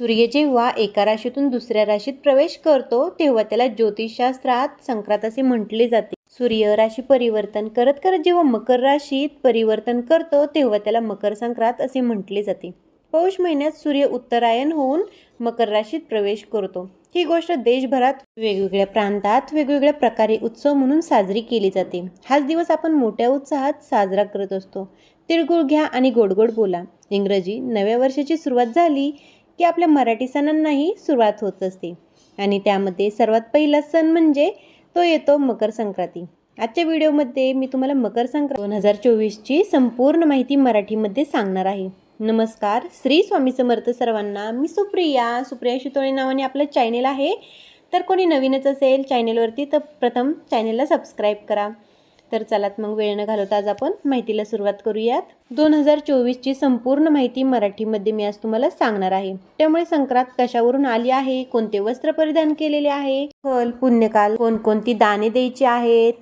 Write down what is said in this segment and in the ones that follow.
सूर्य जेव्हा एका राशीतून दुसऱ्या राशीत प्रवेश करतो तेव्हा त्याला ज्योतिषशास्त्रात संक्रांत असे म्हटले जाते. सूर्य राशी परिवर्तन करत करत जेव्हा मकर राशीत परिवर्तन करतो तेव्हा त्याला मकर संक्रांत असे म्हटले जाते. पौष महिन्यात सूर्य उत्तरायण होऊन मकर राशीत प्रवेश करतो. ही गोष्ट देशभरात वेगवेगळ्या प्रांतात वेगवेगळ्या प्रकारे उत्सव म्हणून साजरी केली जाते. हाच दिवस आपण मोठ्या उत्साहात साजरा करत असतो. तिळगुळ घ्या आणि गोडगोड बोला. इंग्रजी नव्या वर्षाची सुरुवात झाली की आपल्या मराठी सणांनाही सुरुवात होत असते. आणि त्यामध्ये सर्वात पहिला सण म्हणजे तो येतो मकर संक्रांती. आजच्या व्हिडिओमध्ये मी तुम्हाला मकर संक्रांत दोन हजार चोवीसची संपूर्ण माहिती मराठीमध्ये सांगणार आहे. नमस्कार श्री स्वामी समर्थ सर्वांना. मी सुप्रिया. सुप्रिया शितोळे नावाने आपलं चॅनेल आहे. तर कोणी नवीनच असेल चॅनेलवरती तर प्रथम चॅनेलला सबस्क्राईब करा. तर चलात मग वेळ न घालवता आज आपण माहितीला सुरुवात करूयात. दोन हजार चोवीसची संपूर्ण माहिती मराठीमध्ये मी आज तुम्हाला सांगणार आहे. त्यामुळे संक्रांत कशावरून आली आहे? कोणते वस्त्र परिधान केलेले आहे? फल पुण्यकाल कोणकोणती दाने द्यायची आहेत?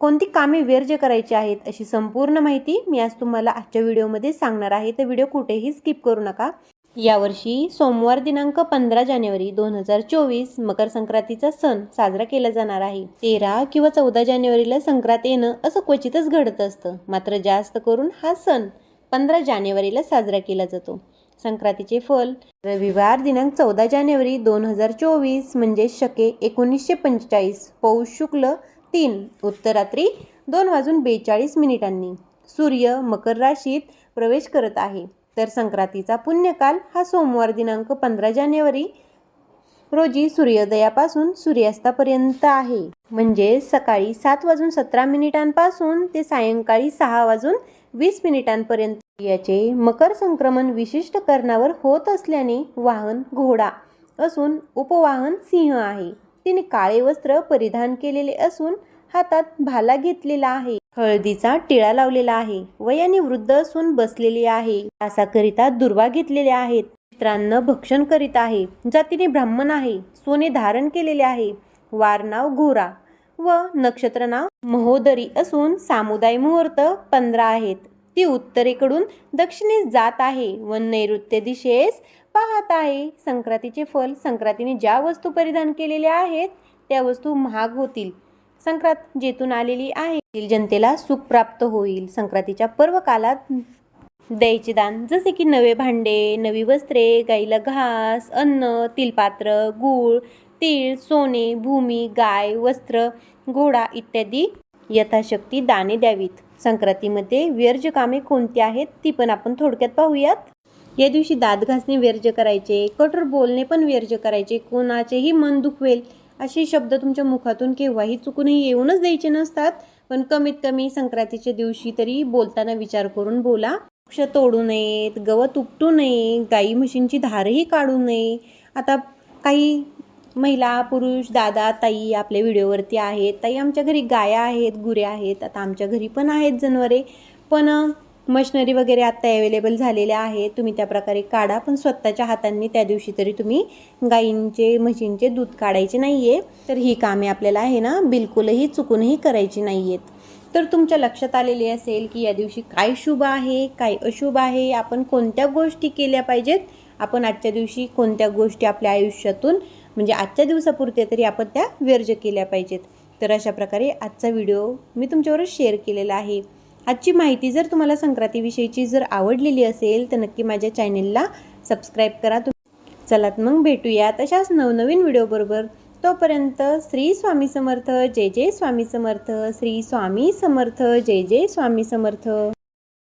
कोणती कामे व्यर्ज करायची आहेत? अशी संपूर्ण माहिती मी आज तुम्हाला आजच्या व्हिडिओमध्ये सांगणार आहे. तर व्हिडिओ कुठेही स्किप करू नका. यावर्षी सोमवार दिनांक पंधरा जानेवारी दोन हजार चोवीस मकर संक्रांतीचा सण साजरा केला जाणार आहे. तेरा किंवा चौदा जानेवारीला संक्रांत येणं असं क्वचितच घडत असतं. मात्र जास्त करून हा सण पंधरा जानेवारीला साजरा केला जातो. संक्रांतीचे फल रविवार दिनांक चौदा जानेवारी दोन हजार चोवीस म्हणजे शके एकोणीसशे पंचेचाळीस पौष शुक्ल तीन उत्तरात्री दोन वाजून बेचाळीस मिनिटांनी सूर्य मकर राशीत प्रवेश करत आहे. तर संक्रांतीचा पुण्यकाल हा सोमवार दिनांक पंधरा जानेवारी रोजी सूर्योदयापासून सूर्यास्तापर्यंत आहे. म्हणजे सकाळी सात वाजून सतरा मिनिटांपासून ते सायंकाळी सहा वाजून वीस मिनिटांपर्यंत याचे मकर संक्रमण विशिष्ट कर्णावर होत असल्याने वाहन घोडा असून उपवाहन सिंह आहे. तिने काळे वस्त्र परिधान केलेले असून हातात भाला घेतलेला आहे. हळदीचा टिळा लावलेला आहे वयाने वृद्ध असून बसलेली आहे. तासाकरिता दुर्वा घेतलेल्या आहेत. मित्रांना भक्षण करीत आहे. जातीने ब्राह्मण आहे. सोने धारण केलेले आहे. वार नाव घोरा व नक्षत्र नाव महोदरी असून सामुदाय मुहूर्त पंधरा आहेत. ती उत्तरेकडून दक्षिणेस जात आहे व नैऋत्य दिशेस पाहत आहे. संक्रांतीचे फल संक्रांतीने ज्या वस्तू परिधान केलेल्या आहेत त्या वस्तू महाग होतील. संक्रांत जेथून आलेली आहे. जनतेला सुख प्राप्त होईल. संक्रांतीच्या पर्व कालात द्यायचे दान. जसे की नवे भांडे नवी वस्त्रे गाईला घास अन्न तिलपात्र गूळ तीळ सोने भूमी गाय वस्त्र घोडा इत्यादी यथाशक्ती दाने द्यावीत. संक्रांतीमध्ये व्यर्ज कामे कोणती आहेत ती पण आपण थोडक्यात पाहूयात. या दिवशी दात घासणे व्यर्ज करायचे कठोर बोलणे पण व्यर्ज करायचे. कोणाचेही मन दुखवेल असे शब्द तुमच्या मुखातून केव्हाही चुकूनही येऊनच द्यायचे नसतात. पण कमीत कमी संक्रांतीच्या दिवशी तरी बोलताना विचार करून बोला. वृक्ष तोडू नयेत गवत उपटू नये गाई म्हशींची धारही काढू नये. आता काही महिला पुरुष दादा ताई आपल्या व्हिडिओवरती आहेत. ताई आमच्या घरी गाया आहेत गुऱ्या आहेत. आता आमच्या घरी पण आहेत जनावरे. पण मशिनरी वगैरे आत्ता अवेलेबल झालेल्या आहेत. तुम्ही त्या प्रकारे काढा. पण स्वतःच्या हातांनी त्या दिवशी तरी तुम्ही गाईंचे म्हशींचे दूध काढायचे नाही आहे तर ही कामे आपल्याला आहे ना बिलकुलही चुकूनही करायची नाही आहेत तर तुमच्या लक्षात आलेले असेल की या दिवशी काय शुभ आहे काय अशुभ आहे? आपण कोणत्या गोष्टी केल्या पाहिजेत? आपण आजच्या दिवशी कोणत्या गोष्टी आपल्या आयुष्यातून म्हणजे आजच्या दिवसापुरते तरी आपण त्या व्यर्ज केल्या पाहिजेत. तर अशा प्रकारे आजचा व्हिडिओ मी तुमच्याबरोबर शेअर केलेला आहे. आजची माहिती जर तुम्हाला संक्रांतीविषयीची जर आवडलेली असेल तर नक्की माझ्या चॅनेलला सबस्क्राईब करा. तुम्ही चलात मग भेटूया तशाच नवनवीन व्हिडिओबरोबर तोपर्यंत श्री स्वामी समर्थ जय जय स्वामी समर्थ श्री स्वामी समर्थ जय जय स्वामी समर्थ.